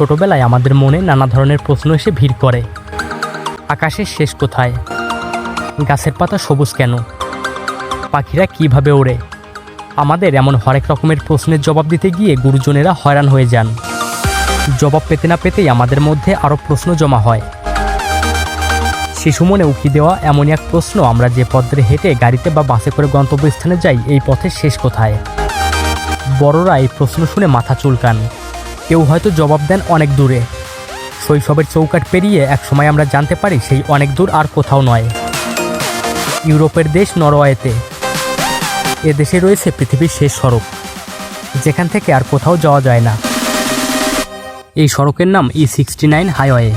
ছোটবেলায় আমাদের মনে নানা ধরনের প্রশ্ন এসে ভিড় করে। আকাশের শেষ কোথায়? গাছের পাতা সবুজ কেন? পাখিরা কীভাবে ওড়ে? আমাদের এমন হরেক রকমের প্রশ্নের জবাব দিতে গিয়ে গুরুজনেরা হয়রান হয়ে যান। জবাব পেতে না পেতেই আমাদের মধ্যে আরও প্রশ্ন জমা হয়। শিশু মনে উকি দেওয়া এমনই এক প্রশ্ন আমরা যে পথে হেঁটে গাড়িতে বা বাসে করে গন্তব্যস্থানে যাই, এই পথের শেষ কোথায়? বড়রা এই প্রশ্ন শুনে মাথা চুলকান। কেউ হয়তো জবাব দেন অনেক দূরে। শৈশবের চৌকাট পেরিয়ে একসময় আমরা জানতে পারি সেই অনেক দূর আর কোথাও নয়। ইউরোপের দেশ নরওয়েতে। এ দেশে রয়েছে পৃথিবীর শেষ সড়ক। যেখান থেকে আর কোথাও যাওয়া যায় না। এই সড়কের নাম ই সিক্সটি নাইন হাইওয়ে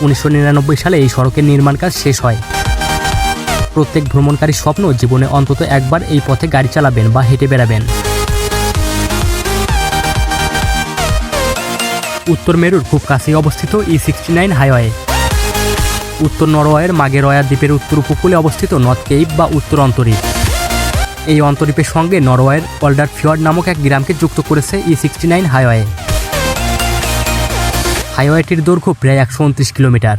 উনিশশো নিরানব্বই সালে এই সড়কের নির্মাণ কাজ শেষ হয়। প্রত্যেক ভ্রমণকারী স্বপ্ন জীবনে অন্তত একবার এই পথে গাড়ি চালাবেন বা হেঁটে বেড়াবেন। উত্তর মেরুর খুব কাছেই অবস্থিত ই সিক্সটি নাইন হাইওয়ে উত্তর নরওয়ের মাগেরয়া দ্বীপের উত্তর উপকূলে অবস্থিত নর্থ কেইপ বা উত্তর অন্তরীপ। এই অন্তরীপের সঙ্গে নরওয়ের অল্ডার ফিওয়ার্ড নামক এক গ্রামকে যুক্ত করেছে ই সিক্সটি নাইন হাইওয়ে হাইওয়েটির দৈর্ঘ্য প্রায় একশো উনত্রিশ কিলোমিটার।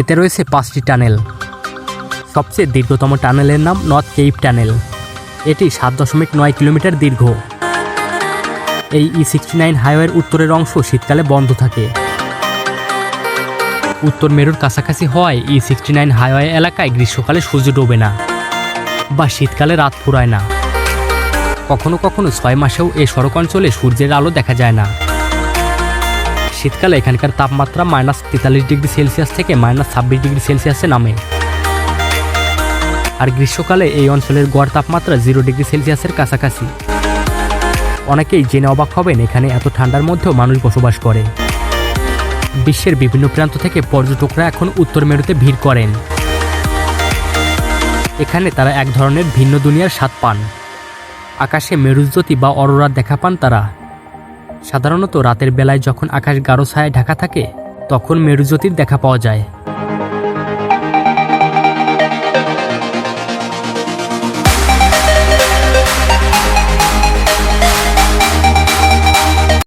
এতে রয়েছে পাঁচটি টানেল। সবচেয়ে দীর্ঘতম টানেলের নাম নর্থ কেইপ টানেল। এটি সাত দশমিক নয় কিলোমিটার দীর্ঘ। এই ই সিক্সটি নাইন হাইওয়ের উত্তরের অংশ শীতকালে বন্ধ থাকে। উত্তর মেরুর কাছাকাছি হওয়ায় ই সিক্সটি নাইন হাইওয়ে এলাকায় গ্রীষ্মকালে সূর্য ডোবে না বা শীতকালে রাত ফুরায় না। কখনো কখনো ছয় মাসেও এই সড়ক অঞ্চলে সূর্যের আলো দেখা যায় না। শীতকালে এখানকার তাপমাত্রা মাইনাস তেতাল্লিশ ডিগ্রি সেলসিয়াস থেকে মাইনাস ছাব্বিশ ডিগ্রি সেলসিয়াসে নামে। আর গ্রীষ্মকালে এই অঞ্চলের গড় তাপমাত্রা জিরো ডিগ্রি সেলসিয়াসের কাছাকাছি। অনেকেই জেনে অবাক হবেন এখানে এত ঠান্ডার মধ্যেও মানুষ বসবাস করে। বিশ্বের বিভিন্ন প্রান্ত থেকে পর্যটকরা এখন উত্তর মেরুতে ভিড় করেন। এখানে তারা এক ধরনের ভিন্ন দুনিয়ার স্বাদ পান। আকাশে মেরুজ্যোতি বা অরোরার দেখা পান তারা। সাধারণত রাতের বেলায় যখন আকাশ গাঢ় ছায়ায় ঢাকা থাকে, তখন মেরুজ্যোতির দেখা পাওয়া যায়।